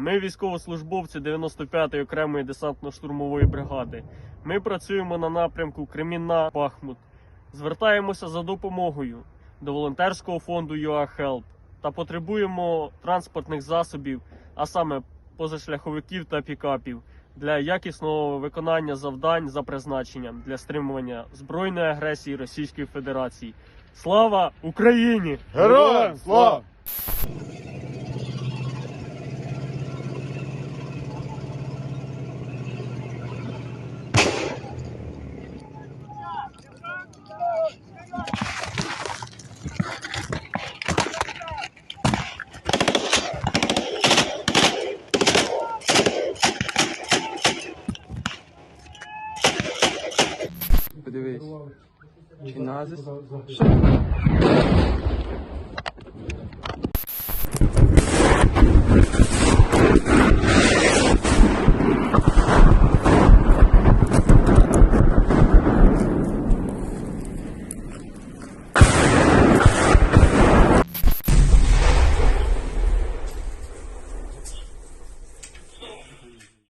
Ми військовослужбовці 95-ї окремої десантно-штурмової бригади. Ми працюємо на напрямку Кремінна Бахмут. Звертаємося за допомогою до волонтерського фонду UAHelp та потребуємо транспортних засобів, а саме позашляховиків та пікапів для якісного виконання завдань за призначенням для стримування збройної агресії Російської Федерації. Слава Україні! Героям слава! подивись. Чи назис?